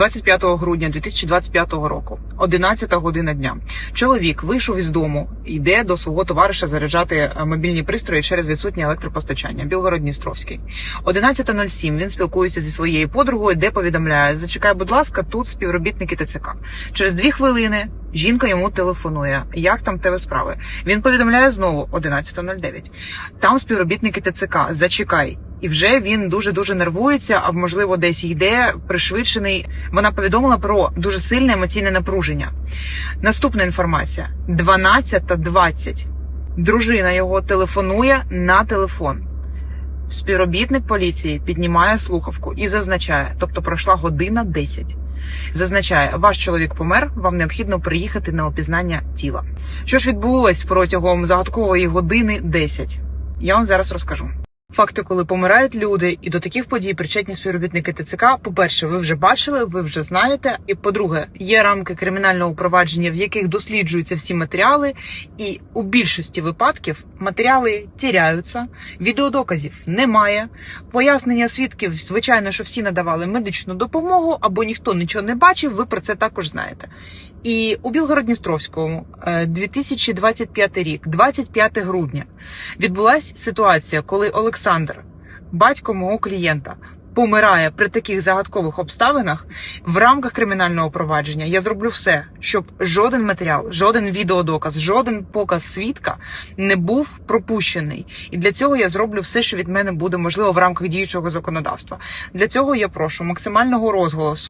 25 грудня 2025 року, 11 година дня. Чоловік вийшов із дому, йде до свого товариша заряджати е, мобільні пристрої через відсутнє електропостачання. Білгород-Дністровський. 11.07 він спілкується зі своєю подругою, де повідомляє: Зачекай, будь ласка, тут співробітники ТЦК. Через дві хвилини жінка йому телефонує. Як там тебе справи? Він повідомляє знову 11.09. Там співробітники ТЦК. Зачекай. І вже він дуже дуже нервується, а можливо, десь йде пришвидшений. Вона повідомила про дуже сильне емоційне напруження. Наступна інформація: 12.20. Дружина його телефонує на телефон. Співробітник поліції піднімає слухавку і зазначає, тобто пройшла година 10. Зазначає, ваш чоловік помер, вам необхідно приїхати на опізнання тіла. Що ж відбулось протягом загадкової години 10? Я вам зараз розкажу. Факти, коли помирають люди, і до таких подій причетні співробітники ТЦК. По-перше, ви вже бачили, ви вже знаєте. І по-друге, є рамки кримінального провадження, в яких досліджуються всі матеріали, і у більшості випадків матеріали тіряються, відеодоказів немає. Пояснення свідків, звичайно, що всі надавали медичну допомогу, або ніхто нічого не бачив. Ви про це також знаєте. І у Білгород-Дністровському е, 2025 рік, 25 грудня, відбулася ситуація, коли Олександр, батько мого клієнта, помирає при таких загадкових обставинах в рамках кримінального провадження. Я зроблю все, щоб жоден матеріал, жоден відеодоказ, жоден показ свідка не був пропущений. І для цього я зроблю все, що від мене буде можливо в рамках діючого законодавства. Для цього я прошу максимального розголосу.